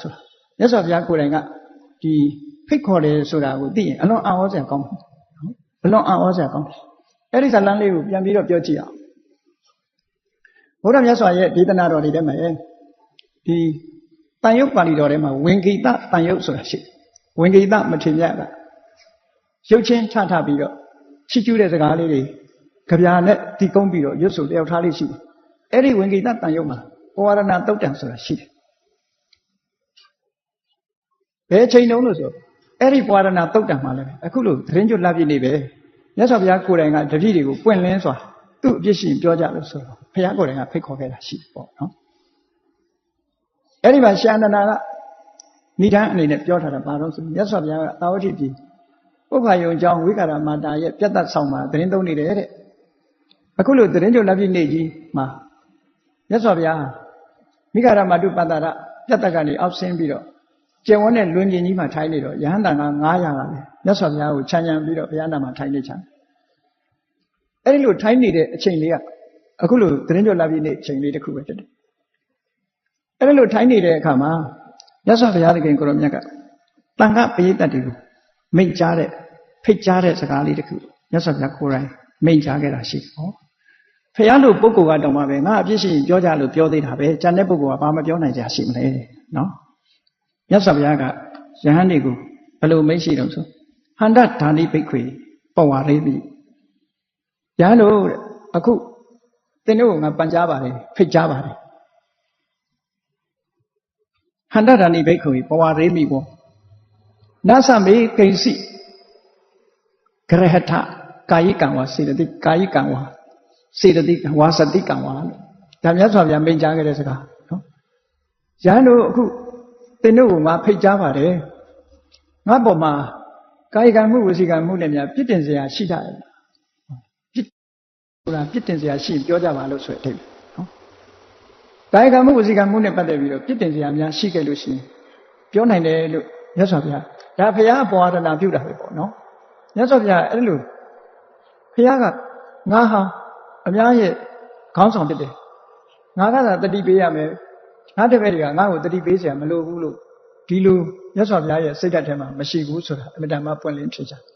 ဆိုတာမြတ်စွာဘုရားကိုယ်တိုင်ကဒီဖိတ်ခေါ်တယ်ဆိုတာကိုသိရင်အလွန်အံ့ဩစရာကောင်းတယ်နော်အလွန်အံ့ဩစရာကောင်းတယ်အဲ့ဒီဇာလန်းလေးကိုပြန်ပြီးတော့ပြောကြည့်အောင်ဘုရားမြတ်စွာရဲ့ဒေသနာတော်တွေထဲမှာဒီတန်ယုတ်ပါဠိတော်ထဲမှာဝင်ကိတတန်ယုတ်ဆိုတာရှိတယ်ဝင်ကိတမထေရကရုပ်ချင်းထထပြီးတော့ချစ်ကျူးတဲ့စကားလေးတွေကြပြာနဲ့ဒီကုန်းပြီးတော့ရွတ်ဆိုတယောက်ထားလေးရှိတယ်အဲ့ဒီဝင်ကိတတန်ယုတ်မှာပဝရဏတုတ်တံဆိုတာရှိတယ် ဘယ်ချိန်တုန်းလို့ဆိုအဲ့ဒီပဝရဏတုတ်တံမှာလည်းအခုလို့သတင်းကျွတ်လှပြည့်နေပဲမြတ်စွာဘုရားကိုယ်တိုင်ကတတိတွေကိုပွင့်လင်းစွာသူ့အပြစ်ရှိပြောကြလို့ဆိုတော့ဘုရားကိုယ်တိုင်ကဖိတ်ခေါ်ခဲ့တာရှိတယ်ပေါ့နော်အဲ့ဒီမှာရှာန္ဒနာကဏိဒန်းအနေနဲ့ပြောထားတာဘာလို့ဆိုမြတ်စွာဘုရားကသာဝတိပြည်ပုဗ္ဗာယုံကျောင်းဝိကာရမာတာရဲ့ပြတ်သက်ဆောင်မှာသတင်းသုံးနေတယ်တဲ့အခုလို့သတင်းကြုံလက်ပြည့်နေကြီးမှာမြတ်စွာဘုရားမိဂရမတုပတ္တရပြတ်သက်ကနေအောက်ဆင်းပြီးတော့ ကျင်ဝန်းနဲ့လွင်ကျင်ကြီးမှာထိုင်နေတော့ယဟန္တာက900ကလည်းမြတ်စွာဘုရားကိုခြံရံပြီးတော့ဘုရားနာမှာထိုင်နေချင်အဲ့ဒီလိုထိုင်နေတဲ့အချိန်လေးကအခုလို့သတင်းကြုံလက်ပြည့်နေအချိန်လေးတစ်ခုပဲဖြစ်တယ်အဲ့ဒီလိုထိုင်နေတဲ့အခါမှာမြတ်စွာဘုရားသခင်ကိုရောမြတ်ကတန်ခပရိသတ်တွေကိုမိန့်ကြားတဲ့ဖိတ်ကြားတဲ့စကားလေးတစ်ခုမြတ်စွာဘုရားကိုယ်တိုင်မိန့်ကြားခဲ့တာရှိတယ်ဟောဖះလို့ပုဂ္ဂိုလ်ကတော့မှပဲငါအပြစ်ရှိရင်ပြောကြလို့ပြောသေးတာပဲကျန်တဲ့ပုဂ္ဂိုလ်ကဘာမှပြောနိုင်ကြရှိမလဲနော် မြတ်စွာဘုရားကယဟန်တွေကိုဘယ်လိုမိတ်ရှိတော့ဆိုဟန္တဓာနိဘိက္ခွေပဝရိမိယဟန်တို့အခုသင်တို့ကငါပန်ကြားပါတယ်ဖိတ်ကြားပါတယ်ဟန္တဓာနိဘိက္ခွေပဝရိမိဘောနသမေကိဉ္စီဂရဟထကာယိကံဝါစေတသိကာယိကံဝါစေတသိကံဝါစတိကံဝါလို့ဒါမြတ်စွာဘုရားမိန့်ကြားခဲ့တဲ့စကားနော်ရဟန်းတို့အခုသ င်တို့ကငါဖိတ်ကြားပါတယ်ငါပေါ်မှာကာယကံမှုဝစီကံမှုနဲ့များပြစ်တင်စရာရှိတာလေပြစ်ဆိုတာပြစ်တင်စရာရှိရင်ပြောကြပါလို့ဆိုတဲ့အဓိပ္ပာယ်နော်ကာယကံမှုဝစီကံမှုနဲ့ပတ်သက်ပြီးတော့ပြစ်တင်စရာများရှိခဲ့လို့ရှိရင်ပြောနိုင်တယ်လို့မြတ်စွာဘုရားဒါဘုရားပေါ်ရဏပြုတာပဲပေါ့နော်မြတ်စွာဘုရားအဲ့လိုဘုရားကငါဟာအများရဲ့ခေါင်းဆောင်ဖြစ်တယ်ငါကသာတတိပေးရမယ် ငါတပည့်တွေကငါ့ကိုတတိပေးစရာမလိုဘူးလို့ဒီလိုမြတ်စွာဘုရားရဲ့စိတ်ဓာတ်ထဲမှာမရှိဘူးဆိုတာအမြဲတမ်းပွင့်လင်းဖြစ်ကြတယ်